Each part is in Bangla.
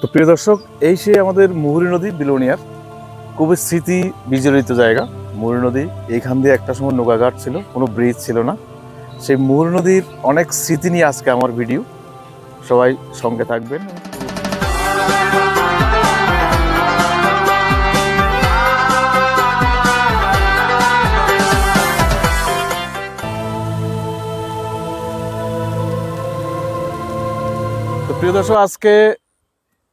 তো প্রিয় দর্শক, এই সেই আমাদের মুহুরী নদী বিলোনিয়ার। খুবই স্মৃতি বিজড়িত জায়গা। মুহুরী নদী এইখান দিয়ে একটা সময় নৌকাঘাট ছিল, কোনো ব্রিজ ছিল না। সেই মুহুরী নদীর অনেক স্মৃতি নিয়ে আজকে আমার ভিডিও সবাই সঙ্গে থাকবেন। প্রিয় দর্শক, আজকে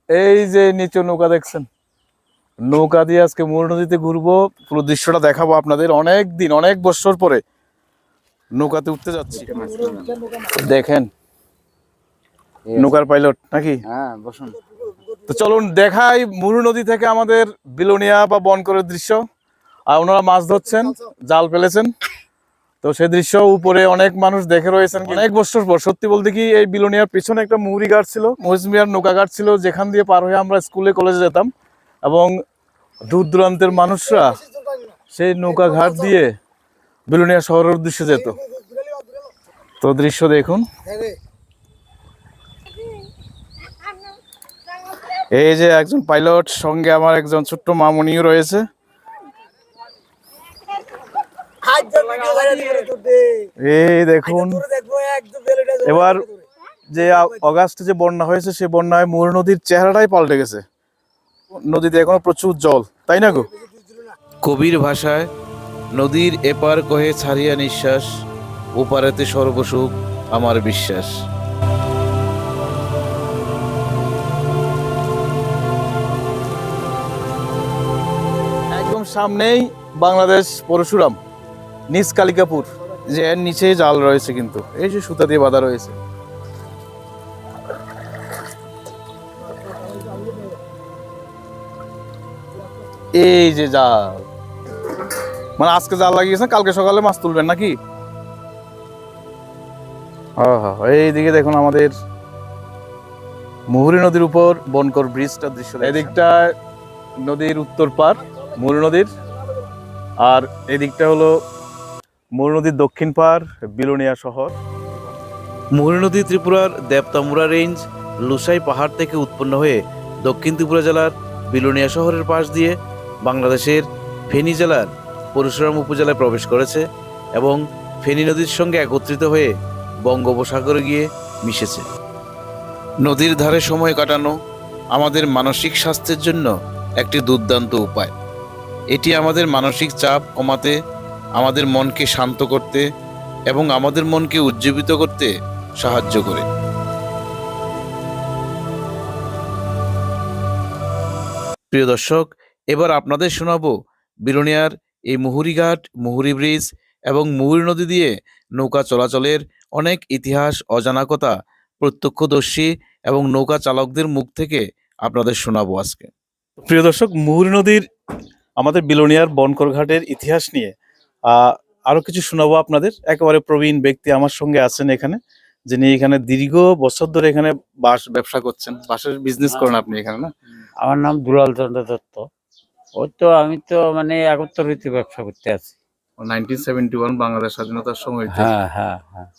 এই যে নিচে নৌকা দেখছেন। নৌকা দিয়ে আজকে মূল নদীতে ঘুরবো। পুরো দৃশ্যটা দেখাবো আপনাদের অনেক দিন অনেক বছর পরে নৌকাতে উঠতে যাচ্ছি। দেখেন নৌকার পাইলট নাকি? হ্যাঁ বসুন। তো চলুন দেখাই মুরু নদী থেকে আমাদের বিলোনিয়া বা বন বনকরের দৃশ্য। আর ওনারা মাছ ধরছেন জাল ফেলেছেন। তো সে দৃশ্য উপরে অনেক মানুষ দেখে রয়েছেন অনেক বছর পর, সত্যি বলতে কি এই বিলোনিয়ার পিছনে একটা মুহুরি ঘাট ছিল মহিষমিয়ার নৌকা ঘাট ছিল, যেখান দিয়ে পার হয়ে আমরা স্কুলে কলেজে যেতাম। এবং দূর দূরান্তের মানুষরা সেই নৌকা ঘাট দিয়ে বিলোনিয়া শহরের উদ্দেশ্যে যেত। তো দৃশ্য দেখুন। এই যে একজন পাইলট, সঙ্গে আমার একজন ছোট্ট মামুনিও রয়েছে। এই দেখুন। এবার যে অগাস্টে যে বন্যা হয়েছে সেই বন্যায় মূল নদীর চেহারাটাই পাল্টে গেছে। নদীতে এখনও প্রচুর জল তাই না গো? কবির ভাষায় নদীর এপার কহে ছাড়িয়া নিঃশ্বাস ওপারেতে সর্বসুখ আমার বিশ্বাস। একদম সামনেই বাংলাদেশ পরশুরাম। নিচ কালিকাপুর। যে এর নিচেই জাল রয়েছে কিন্তু। এই যে সুতা দিয়ে বাঁধা রয়েছে। এই যে জাল। মানে আজকে জাল লাগিয়েছেন কালকে সকালে মাছ তুলবেন নাকি? এইদিকে দেখুন আমাদের মুহুরী নদীর উপর বনকর ব্রিজটার দৃশ্য এদিকটা নদীর উত্তর পার মূল নদীর। আর এদিকটা হলো মূল নদীর দক্ষিণ পার বিলোনিয়া শহর। মুহুরী নদী ত্রিপুরার দেবতামুরা রেঞ্জ, লুসাই পাহাড় থেকে উৎপন্ন হয়ে দক্ষিণ ত্রিপুরা জেলার বিলোনিয়া শহরের পাশ দিয়ে বাংলাদেশের ফেনী জেলার পরশুরাম উপজেলায় প্রবেশ করেছে এবং ফেনী নদীর সঙ্গে একত্রিত হয়ে বঙ্গোপসাগরে গিয়ে মিশেছে। নদীর ধারে সময় কাটানো আমাদের মানসিক স্বাস্থ্যের জন্য একটি দুর্দান্ত উপায়। এটি আমাদের মানসিক চাপ কমাতে আমাদের মনকে শান্ত করতে এবং আমাদের মনকে উজ্জীবিত করতে সাহায্য করে। প্রিয় দর্শক, এবার আপনাদের শোনাবো বিলোনিয়ার এই মুহুরিঘাট, মুহুরি ব্রিজ এবং মুহুরি নদী দিয়ে নৌকা চলাচলের অনেক ইতিহাস অজানা কথা প্রত্যক্ষদর্শী এবং নৌকা চালকদের মুখ থেকে আপনাদের শোনাবো আজকে। প্রিয় দর্শক, মুহুরী নদীর আমাদের বিলোনিয়ার বনকর ঘাটের ইতিহাস নিয়ে আহ, আরও কিছু শোনাবো আপনাদের। একেবারে প্রবীণ ব্যক্তি আমার সঙ্গে আছেন এখানে যিনি এখানে দীর্ঘ বছর ধরে এখানে বাস ব্যবসা করছেন। বাসের বিজনেস করেন আপনি এখানে না? আমার নাম দুলাল চন্দ্র দত্ত। ওই তো আমি তো মানে একত্তর রীতি ব্যবসা করতে আছি। নাইনটিন সেভেন্টি ওয়ান বাংলাদেশ স্বাধীনতার সময় হ্যাঁ হ্যাঁ হ্যাঁ।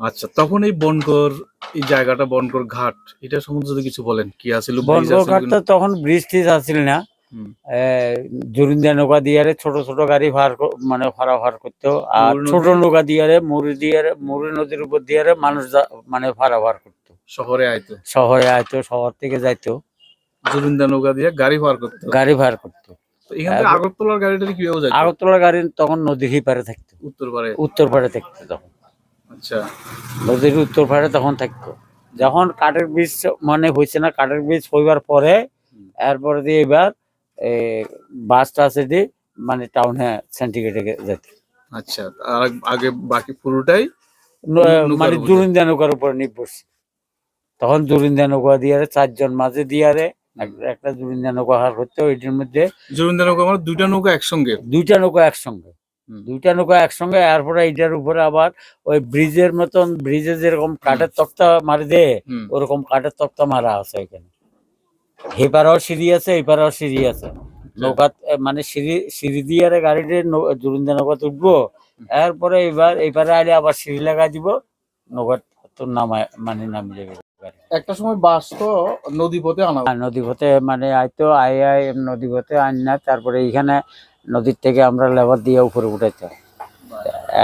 আচ্ছা তখন এই বনকর এই জায়গাটা বনকর ঘাট এটা সম্বন্ধে যদি কিছু বলেন কি আছিল আছিল বনঘাটটা তখন ব্রিজ টিজ আসছিল না। জুরিন্দা নৌকা দিয়ে ছোট ছোট গাড়ি ভার মানে ভাড়া ভার করতো আর ছোট নৌকা দিয়ে মুড়ি দিয়ে মুড়ি নদীর উপর দিয়ে মানুষ মানে ভাড়া ভার করতো। শহরে আইতো? শহরে আইতো শহর থেকে যাইতো। জুরিন্দা নৌকা দিয়ে গাড়ি পার করতো? গাড়ি ভার করতো। আগরতলার গাড়িটা কীভাবে যায় আগরতলা গাড়ি তখন নদীর পারে থাকতো। উত্তর পারে উত্তর পারে থাকতো তখন। আচ্ছা। নদীর উত্তর পারে তখন থাকতো। যখন কাঠের বীজ মানে হয়েছে না কাঠের বীজ হইবার পরে এরপরে দিয়ে এবার বাসটা আছে দিয়ে মানে টাউনে সেন্টিগ্রেটে যেত। আচ্ছা আর আগে বাকি পুরোটাই মানে। জুরিন্দা নৌকার উপরে নির্ভরশীল। তখন জুরিন্দা নৌকা দিয়ে চারজন মাঝে দিয়ে একটা জুরিন্দা নৌকা হার করতে ওইটির মধ্যে জুরিন্দা নৌকা আমার দুইটা নৌকা একসঙ্গে? দুইটা নৌকা একসঙ্গে। দুইটা নৌকা একসঙ্গে এরপরে এইটার উপরে আবার ওই ব্রিজের মতন ব্রিজে যেরকম কাঠের তক্তা মারি দেয় ওরকম কাঠের তক্তা মারা আছে ওইখানে। এপারেও সিঁড়ি আছে এপারেও সিঁড়ি আছে। নৌকা মানে সিঁড়ি সিঁড়ি দিয়ে আরে গাড়িতে জুরিন্দা নৌকা উঠবো এরপরে এবার এপারে আলে আবার সিঁড়ি লাগাই দিব নৌকা তোর নামায় মানে নামিয়ে যাবে একটা সময় বাস তো নদী পথে আনা আর নদী পথে মানে আইতো আই আই নদী পথে আন না তারপরে এইখানে নদীর থেকে আমরা লেবার দিয়ে উপরে উঠাইতাম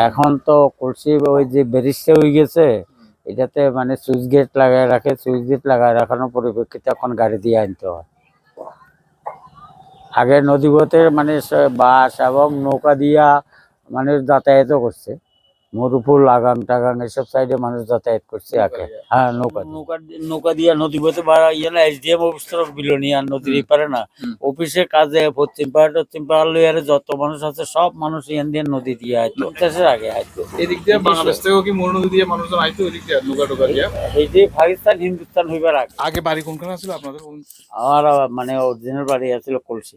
এখন তো কলসি ওই যে ব্যারিজটা হয়ে গেছে এটাতে মানে সুইচ গেট লাগায় রাখে সুইচ গেট লাগায় রাখানোর পরিপ্রেক্ষিতে এখন গাড়ি দিয়ে আনতে হয়। আগে নদীপথে মানে বাস এবং নৌকা দিয়া মানে যাতায়াতও করছে। মরুপুর লাগান টাগান এসব সাইডে মানুষ যাতায়াত করছে আগে হ্যাঁ নৌকা নৌকা নৌকা দিয়া নদী পথে বা ইয়ে না এসডিএম অফিস তরফ বিলোনিয়া নদীর পারে না। অফিসে কাজে পশ্চিম পাহাড় পশ্চিম পাহাড় লইয়ারে যত মানুষ আছে সব মানুষ ইয়ান দিয়ে নদী দিয়ে আইতো আগে আইতো। এদিক দিয়ে বাংলাদেশ থেকেও কি মরু নদী দিয়ে মানুষজন আইতো ওইদিক দিয়ে নৌকা টোকা দিয়ে? এই যে পাকিস্তান হিন্দুস্তান হইবার আগে। আগে বাড়ি কোনখানে ছিল আপনাদের আমার আবার মানে অরিজিনাল বাড়ি আছিল কলসি।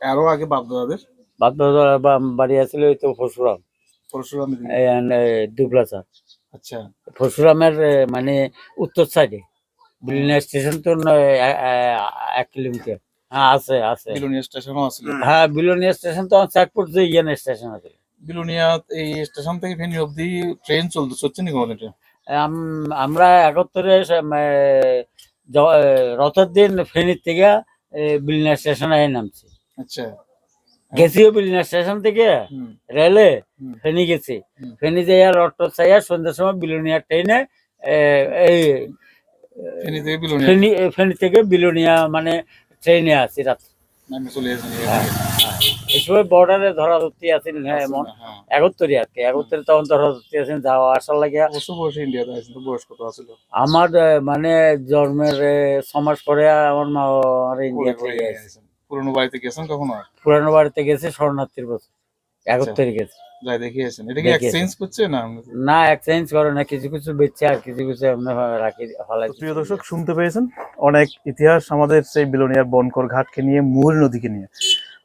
আরও আগে বাপদাদাদের? বাদ বাড়ি আছিল ওই তো পরশুরাম দুবলাচা আচ্ছা। পরশুরামের মানে উত্তর সাইডে বিলিনা স্টেশন তো এক কিলোমিটার। হ্যাঁ আছে আছে। বিলোনিয়া স্টেশনও আছিল হ্যাঁ বিলোনিয়া স্টেশন তো চেকপোস্ট যে ইয়ান স্টেশন আছে। বিলোনিয়া এই স্টেশন থেকে ফেনী অবধি ট্রেন চলতো সত্যি নি আম- আমরা একাত্তরে সে- মে- জ- এ, রথের দিন ফেনীর থেকে এ, বিলিনা স্টেশনে নামছি। আচ্ছা। গেছিও বিলিনা স্টেশন থেকে রেলে। ফেনী গেছি। ফেনী যাইয়া রট চাইয়া সন্ধ্যার সময় বিলোনিয়া ট্রেনে এই ফেনী থেকে বিলোনিয়া। ফেনী ফেনী থেকে বিলোনিয়া মানে ট্রেনে আছি রাত এই সময় বর্ডারে ধরা ধরতে আসেন হ্যাঁ এমন হ্যাঁ। আর কি। একত্তরে তখন ধরা ধরতে যাওয়া আসার আমার মানে জন্মের আহ, ছ মাস পরে আমার মা ইন্ডিয়া থেকে পুরনো বাড়িতে গেছেন কখনো পুরানো বাড়িতে গেছে শরণার্থীর বছর। একত্তরে গেছে। যাই দেখে এটা কি এক্সচেঞ্জ করছে না? না এক্সচেঞ্জ করে না কিছু কিছু বেচছে আর কিছু কিছু এমনি রাখি ফলাই প্রিয় দর্শক শুনতে পেয়েছেন? অনেক ইতিহাস আমাদের সেই বিলোনিয়ার বনকর ঘাটকে নিয়ে মুহুরী নদীকে নিয়ে।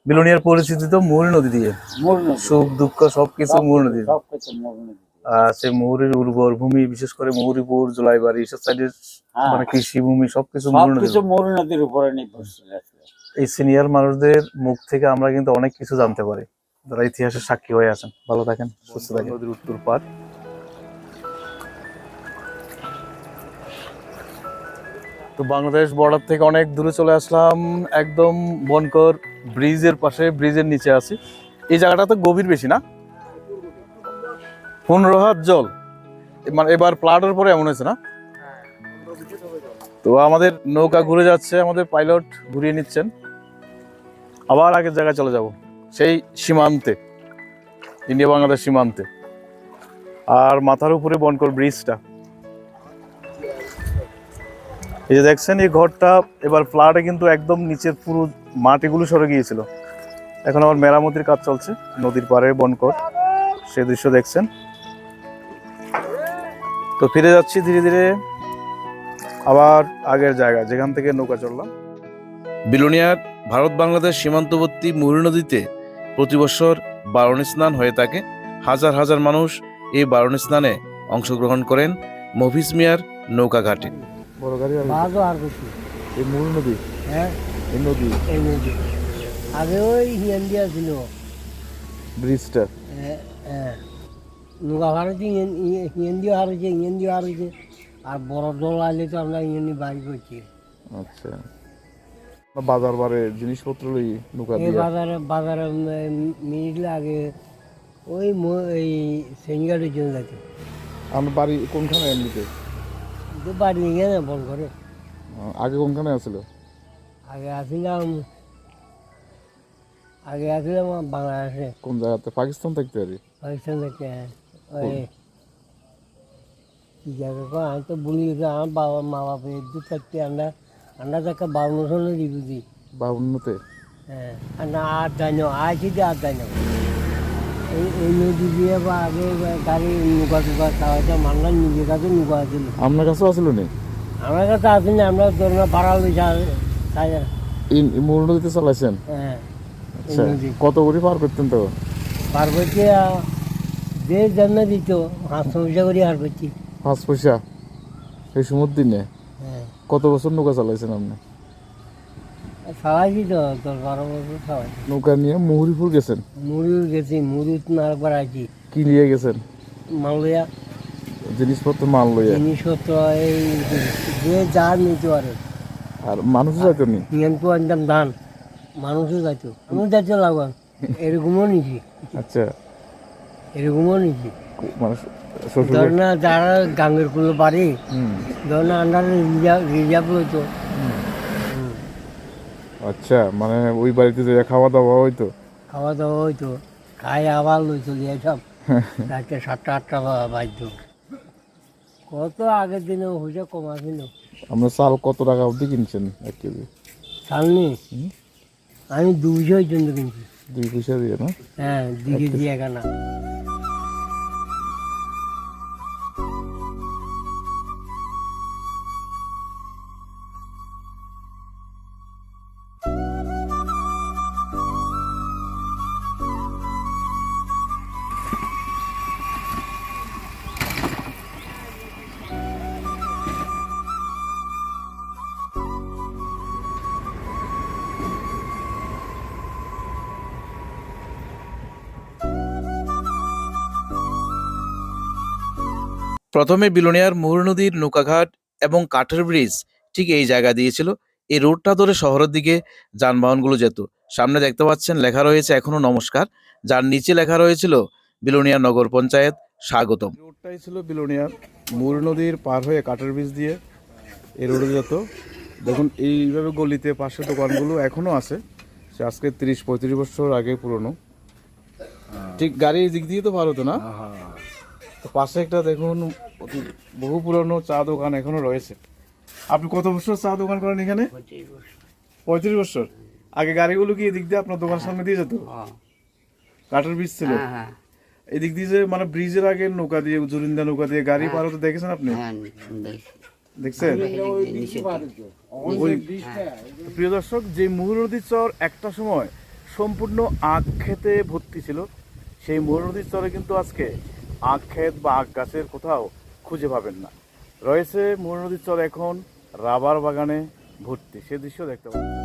বিলোনিয়ার পরিচিতি তো মুহুরী নদী দিয়ে। সুখ দুঃখ সবকিছু মুহুরী নদী। সব কিছু মূল নদী। আর সেই মুহুরীর উর্বর ভূমি বিশেষ করে মুহুরীপুর জোলাইবাড়ি এসব সাইডের হ্যাঁ, মানে কৃষি ভূমি সবকিছু সব নদী কিছু মূল নদীর উপরে নির্ভরশীল আছে। এই সিনিয়র মানুষদের মুখ থেকে আমরা কিন্তু অনেক কিছু জানতে পারি। যারা ইতিহাসের সাক্ষী হয়ে আছেন ভালো থাকেন সুস্থ থাকেন। নদীর উত্তর পার তো বাংলাদেশ বর্ডার থেকে অনেক দূরে চলে আসলাম একদম বনকর ব্রিজের পাশে ব্রিজের নিচে আছি। এই জায়গাটা তো গভীর বেশি না? পনেরো হাত জল। মানে এবার প্লাটের পরে এমন হয়েছে না? তো আমাদের নৌকা ঘুরে যাচ্ছে আমাদের পাইলট ঘুরিয়ে নিচ্ছেন। আবার আগের জায়গায় চলে যাব। সেই সীমান্তে, ইন্ডিয়া বাংলাদেশ সীমান্তে। আর মাথার উপরে বনকর ব্রিজটা। এই যে দেখছেন, এই ঘরটা এবার ফ্লাটে কিন্তু একদম নিচের পুরো মাটিগুলো সরে গিয়েছিল। এখন আবার মেরামতির কাজ চলছে, নদীর পাড়ে বনকর। সে দৃশ্য দেখছেন। তো ফিরে যাচ্ছি ধীরে ধীরে আবার আগের জায়গা যেখান থেকে নৌকা চললাম বিলোনিয়ার ভারত বাংলাদেশ সীমান্তবর্তী মুহুরী নদীতে প্রতি বছর বারণী স্নান হয়ে থাকে। হাজার হাজার মানুষ এই বারণী স্নানে অংশগ্রহণ করেন মফিজ মিয়ার নৌকা ঘাটে। বড় গাড়ি বাঘও আর এই মূল নদী? হ্যাঁ। নদী? নদী। আগে ওই হিয়ান্দিয়া ছিল। ব্রিজটা? হ্যাঁ, হ্যাঁ নৌকা হারছে হিয়ান্দিও হারছে হিয়ান্দিও হারছে আর বড় জল আইলে তো আমরা হিয়ান্দি বাড়ি করছি। আচ্ছা। বাজার বারে জিনিসপত্র লই নৌকা দিয়ে? বাজারে বাজারে মিনিট লাগে ওই ম- এই সেঙ্গারের জন্য যাচ্ছে আমার বাড়ি কোনখানে এমনিতে? বাড়ি নিয়ে না বল করে আগে কোনখানে আগে আসিলাম আগে আসিলাম বাংলাদেশে। কোন জায়গাতে? পাকিস্তান থাকতে পারি। পাকিস্তান থেকে ওই কি জায়গা আমি তো বলি গেছি আমার বাবা মা বাবা দু থাকতে আমরা আমরা তাকে বাউন্ন সালে দিবি বাউন্নতে হ্যাঁ আর না আর জানি আছি যে আর জানি এই এই নদী দিয়ে বা আগে গাড়ি নৌকা টুকা চালাইতে আমরা নিজের কাছে নৌকা ছিল আপনার কাছেও আছিল নি আমার কাছে আসেনি আমরা ধরুন ভাড়া এই মূল নদীতে চালাইছেন হ্যাঁ আচ্ছা কত করে পার করতেন তো পার্বতী যে জন্ম দিত হাঁস পয়সা করে হার করছি পাঁচ পয়সা এই সমুদ্র দিনে কত বছর নৌকা চালাইছেন আপনি? খাওয়াইছি তো দশ বারো বছর খাওয়াইছি নৌকা নিয়ে মুহুরিপুর গেছেন? মুড়ি গেছি মুড়ি নারবার আছি কি নিয়ে গেছেন? মালয়া জিনিসপত্র মাল লইয়া? জিনিসপত্র এই যে যার নিতে পারে। আর মানুষও যাইতো নি? নিয়ন্ত্রণ আনতাম ধান। মানুষও যাইতো। এরকমও নিছি। আচ্ছা। এরকমও নিছি। মানে ধর না যারা গাঙ্গের কুলো বাড়ি হুম। ধর না আন্ডারে রিজার্ভ হইতো আচ্ছা মানে ওই বাড়িতে যে খাওয়া দাওয়া হইতো? খাওয়া দাওয়া হইতো খাই আবার লই চলে সব। রাতে সাতটা আটটা বাজতো। কত আগের দিনে হয়েছে কমা ছিল আমরা চাল কত টাকা অবধি কিনছেন এক কেজি? সামনে আমি দুইশো জন্য কিনছি। দুই পয়সা দিয়ে না? হ্যাঁ দুই কেজি এখানা প্রথমে বিলোনিয়ার মুহুর নদীর নৌকাঘাট এবং কাঠের ব্রিজ ঠিক এই জায়গা দিয়েছিল। এই রোডটা ধরে শহরের দিকে যানবাহনগুলো যেত। সামনে দেখতে পাচ্ছেন লেখা রয়েছে এখনও নমস্কার। যার নিচে লেখা রয়েছিল বিলোনিয়া নগর পঞ্চায়েত স্বাগতম। রোডটাই ছিল বিলোনিয়ার মুর নদীর পার হয়ে কাঠের ব্রিজ দিয়ে এই রোডে যেত। দেখুন এইভাবে গলিতে পাশে দোকানগুলো এখনও আছে। সে আজকে তিরিশ পঁয়ত্রিশ বছর আগে পুরনো। ঠিক গাড়ি এই দিক দিয়ে তো ভালো তো না? তো পাশে একটা দেখুন অতি- বহু পুরনো চা দোকান এখনও রয়েছে। আপনি কত বছর চা দোকান করেন এখানে? পঁয়ত্রিশ বছর। আগে গাড়িগুলো কি এদিক দিয়ে আপনার দোকানের সামনে দিয়ে যেত? কাঠের বীজ ছিল? এদিক দিয়ে যে মানে ব্রিজের আগে নৌকা দিয়ে জুরিন্দা নৌকা দিয়ে গাড়ি পার হতে দেখেছেন আপনি? দেখছেন? প্রিয় দর্শক যে মুহুরনদীর চর একটা সময় সম্পূর্ণ আখ খেতে ভর্তি ছিল সেই মুহুরনদীর চরে কিন্তু আজকে আখ ক্ষেত বা আখ গাছের কোথাও খুঁজে পাবেন না। রয়েছে মুহুরনদীর চর এখন রাবার বাগানে ভর্তি। সে দৃশ্য দেখতে পাবেন।